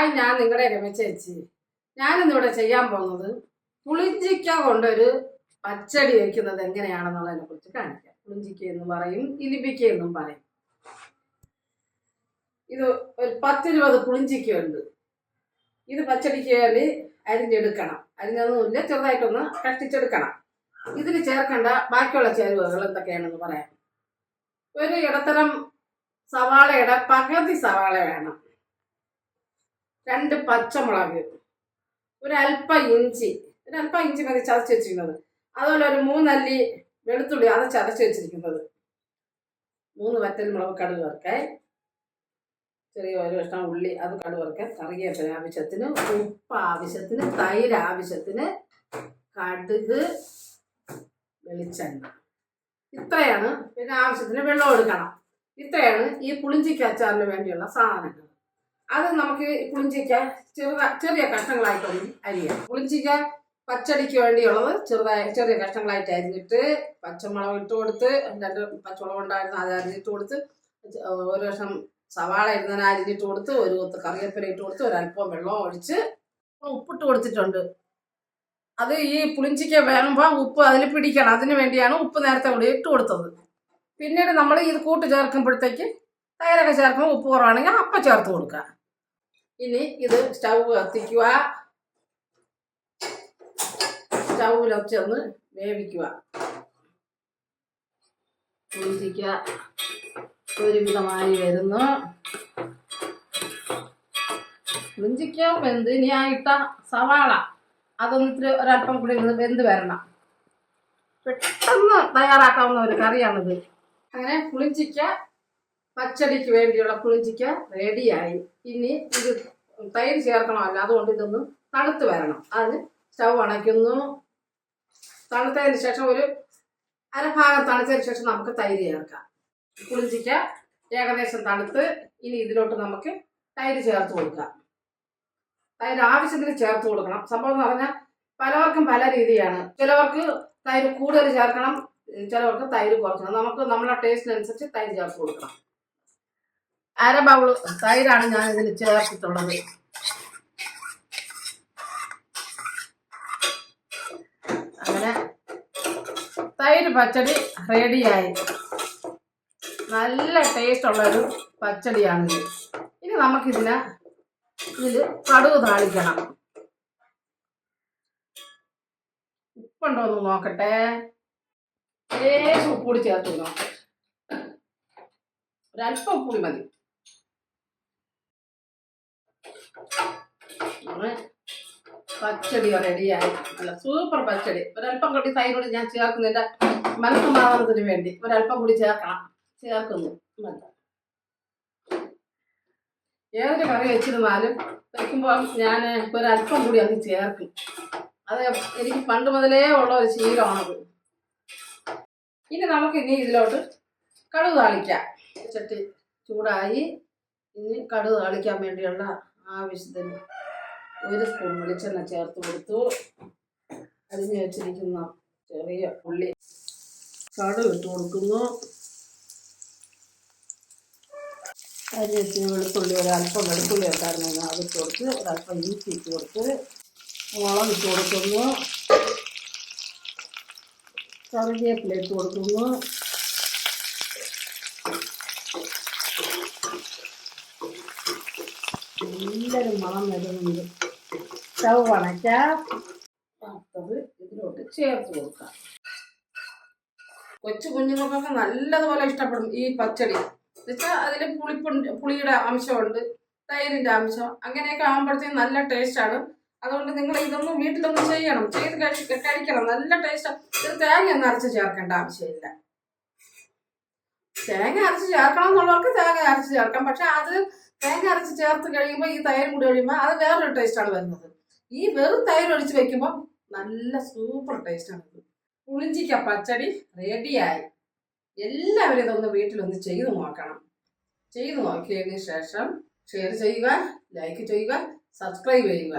Hi ഞാൻ നിങ്ങളുടെ രമ ചേച്ചി. ഞാനിന്നിവിടെ ചെയ്യാൻ പോകുന്നത് പുളിഞ്ചിക്ക കൊണ്ടൊരു പച്ചടി വയ്ക്കുന്നത് എങ്ങനെയാണെന്നുള്ളതിനെ കുറിച്ച് കാണിക്കാം. പുളിഞ്ചിക്ക എന്ന് പറയും ഇലിപ്പിക്ക എന്നും പറയും. ഇത് ഒരു പത്തിരുപത് പുളിഞ്ചിക്ക ഉണ്ട് ഇത് പച്ചടിക്ക് വേണ്ടി അരിഞ്ഞെടുക്കണം. അരിഞ്ഞൊന്നുമില്ല ചെറുതായിട്ടൊന്ന് കഷ്ടിച്ചെടുക്കണം. ഇതിന് ചേർക്കേണ്ട ബാക്കിയുള്ള ചേരുവകൾ എന്തൊക്കെയാണെന്ന് പറയാം. ഒരു ഇടത്തരം സവാളയുടെ പകുതി സവാള വേണം. രണ്ട് പച്ചമുളക് ഒരല്പം ഇഞ്ചി ഒരല്പം ഇഞ്ചി മതി ചതച്ച് വെച്ചിരിക്കുന്നത്. അതുപോലെ ഒരു മൂന്നല്ലി വെളുത്തുള്ളി അത് ചതച്ച് വെച്ചിരിക്കുന്നത്. മൂന്ന് വറ്റൽ മുളക് കടുക് വറുക്കേ. ചെറിയ ഒരു കഷ്ണം ഉള്ളി അത് കടുക് വറുക്കേ. കറിവേപ്പില ആവശ്യത്തിന് ഉപ്പ് ആവശ്യത്തിന് തൈര് ആവശ്യത്തിന് കടുക് വെളിച്ചെണ്ണ. ഇത്രയാണ്. പിന്നെ ആവശ്യത്തിന് വെള്ളം എടുക്കണം. ഇത്രയാണ് ഈ പുളിഞ്ചിക്ക് അച്ചാറിന് വേണ്ടിയുള്ള സാധനങ്ങൾ. അത് നമുക്ക് പുളിഞ്ചിക്ക ചെറു ചെറിയ കഷ്ണങ്ങളായിട്ടൊന്നും അരിയാം. പുളിഞ്ചിക്ക പച്ചടിക്ക് വേണ്ടിയുള്ളത് ചെറുതായി ചെറിയ കഷ്ണങ്ങളായിട്ട് അരിഞ്ഞിട്ട് പച്ചമുളക് ഇട്ട് കൊടുത്ത് രണ്ട് പച്ചമുളക് ഉണ്ടായിരുന്നു അത് അരിഞ്ഞിട്ട് കൊടുത്ത് ഒരു കഷ്ണം സവാള ഇരുന്നതിന് അരിഞ്ഞിട്ട് കൊടുത്ത് ഒരു കൊത്ത് കറിവേപ്പില ഇട്ട് കൊടുത്ത് ഒരല്പം വെള്ളം ഒഴിച്ച് ഉപ്പിട്ട് കൊടുത്തിട്ടുണ്ട്. അത് ഈ പുളിഞ്ചിക്ക വേകുമ്പോൾ ഉപ്പ് അതിൽ പിടിക്കണം. അതിന് വേണ്ടിയാണ് ഉപ്പ് നേരത്തെ കൂടി ഇട്ട് കൊടുത്തത്. പിന്നീട് നമ്മൾ ഇത് കൂട്ട് ചേർക്കുമ്പോഴത്തേക്ക് തൈരൊക്കെ ചേർക്കുമ്പോൾ ഉപ്പ് കുറവാണെങ്കിൽ അപ്പം ചേർത്ത് കൊടുക്കുക. ഇനി ഇത് സ്റ്റൗ കത്തിക്കുക. സ്റ്റൗവിലൊക്കെ വെച്ചൊന്ന് വേവിക്കുക. പുളിഞ്ചിക്ക ഒരുവിധമായി വരുന്നു. പുളിഞ്ചിക്ക വെന്ത്. ഇനി ആ ഇട്ട സവാള അതൊന്ന് ഇത്തിരി ഒരല്പം കൂടി ഒന്ന് വെന്ത് വരണം. പെട്ടെന്ന് തയ്യാറാക്കാവുന്ന ഒരു കറിയാണിത്. അങ്ങനെ പുളിഞ്ചിക്ക പച്ചടിക്ക് വേണ്ടിയുള്ള പുളിഞ്ചിക്ക റെഡിയായി. ഇനി ഇത് തൈര് ചേർക്കണമല്ല അതുകൊണ്ട് ഇതൊന്ന് തണുത്ത് വരണം. അതിന് സ്റ്റൗ അണയ്ക്കുന്നു. തണുത്തതിന് ശേഷം ഒരു അരഭാഗം തണുത്തതിന് ശേഷം നമുക്ക് തൈര് ചേർക്കാം. പുളിഞ്ചിക്ക ഏകദേശം തണുത്ത് ഇനി ഇതിലോട്ട് നമുക്ക് തൈര് ചേർത്ത് കൊടുക്കാം. തൈര് ആവശ്യത്തിന് ചേർത്ത് കൊടുക്കണം. സംഭവം എന്ന് പറഞ്ഞാൽ പലവർക്കും പല രീതിയാണ്. ചിലവർക്ക് തൈര് കൂടുതൽ ചേർക്കണം ചിലവർക്ക് തൈര് കുറക്കണം നമുക്ക് നമ്മളെ ടേസ്റ്റിനനുസരിച്ച് തൈര് ചേർത്ത് കൊടുക്കണം. അര തൈരാണ് ഞാൻ ഇതിൽ ചേർത്തിട്ടുള്ളത്. അങ്ങനെ തൈര് പച്ചടി റെഡിയായി നല്ല ടേസ്റ്റ് ഉള്ളൊരു പച്ചടിയാണിത്. ഇനി നമുക്കിതിനെ ഇതിൽ കടുക് താളിക്കണം. ഉപ്പുണ്ടോ എന്ന് നോക്കട്ടെ. ഏ ഉപ്പൂടി കൂടി ചേർത്ത് ഒരല്പം ഉപ്പൂടി മതി. അങ്ങനെ പച്ചടി റെഡിയായി അല്ല സൂപ്പർ പച്ചടി. ഒരല്പം കൂടി തൈരോട് ഞാൻ ചേർക്കുന്നില്ല മനസ്സമാധാനത്തിന് വേണ്ടി ഒരല്പം കൂടി ചേർക്കണം. ചേർക്കുന്നു. ഏതൊരു കറി വെച്ചിരുന്നാലും വെക്കുമ്പോൾ ഞാൻ ഒരല്പം കൂടി അങ്ങ് ചേർക്കും. അത് എനിക്ക് പണ്ട് മുതലേ ഉള്ള ഒരു ശീലമാണത് ഇനി നമുക്ക് ഇനി ഇതിലോട്ട് കടുക് താളിക്കാം. ചട്ടി ചൂടായി. ഇനി കടുക് താളിക്കാൻ വേണ്ടിയുള്ള ആവശ്യത്തിന് ഒരു സ്പൂൺ വെളിച്ചെണ്ണ ചേർത്ത് കൊടുത്തു. അരിഞ്ഞു വെച്ചിരിക്കുന്ന ചെറിയ ഉള്ളി കടുക് ഇട്ട് കൊടുക്കുന്നു. അരി വെച്ച് വെളുത്തുള്ളി ഒരല്പം വെളുത്തുള്ളി ഉണ്ടായിരുന്നു അത് ഇട്ട് കൊടുത്ത് ഒരല്പം ഇഞ്ചി ഇട്ട് കൊടുത്ത് മുളക് ഇട്ട് കൊടുക്കുന്നു. കറിവേപ്പില ഇട്ട് കൊടുക്കുന്നു. നല്ലൊരു മണം വരുന്നുണ്ട്. സ്റ്റവ് അടുത്തത് ഇതിലോട്ട് ചേർത്ത് കൊടുക്കാം. കൊച്ചു കുഞ്ഞുങ്ങൾക്കൊക്കെ നല്ലതുപോലെ ഇഷ്ടപ്പെടും ഈ പച്ചടി. എന്നുവെച്ചാൽ അതിൽ പുളിപ്പുണ്ട് പുളിയുടെ അംശമുണ്ട് തൈരിന്റെ അംശം അങ്ങനെയൊക്കെ ആകുമ്പോഴത്തേക്കും നല്ല ടേസ്റ്റാണ്. അതുകൊണ്ട് നിങ്ങൾ ഇതൊന്നും വീട്ടിലൊന്നും ചെയ്യണം. ചെയ്ത് കഴിക്കണം. നല്ല ടേസ്റ്റ്. ഇത് തേങ്ങ ഒന്നും അരച്ച് ചേർക്കേണ്ട ആവശ്യമില്ല. തേങ്ങ അരച്ച് ചേർക്കണം എന്നുള്ളവർക്ക് തേങ്ങ അരച്ച് ചേർക്കാം. പക്ഷെ അത് തേങ്ങ അരച്ച് ചേർത്ത് കഴിയുമ്പോൾ ഈ തൈരും കൂടി കഴിയുമ്പോൾ അത് വേറൊരു ടേസ്റ്റാണ് വരുന്നത്. ഈ വെറും തൈര് ഒഴിച്ച് വെക്കുമ്പോൾ നല്ല സൂപ്പർ ടേസ്റ്റാണ് ഇത്. പുളിഞ്ചിക്ക പച്ചടി റെഡിയായി എല്ലാവരും ഇതൊന്ന് വീട്ടിലൊന്ന് ചെയ്തു നോക്കണം. ചെയ്തു നോക്കിയതിന് ശേഷം ഷെയർ ചെയ്യുക ലൈക്ക് ചെയ്യുക സബ്സ്ക്രൈബ് ചെയ്യുക.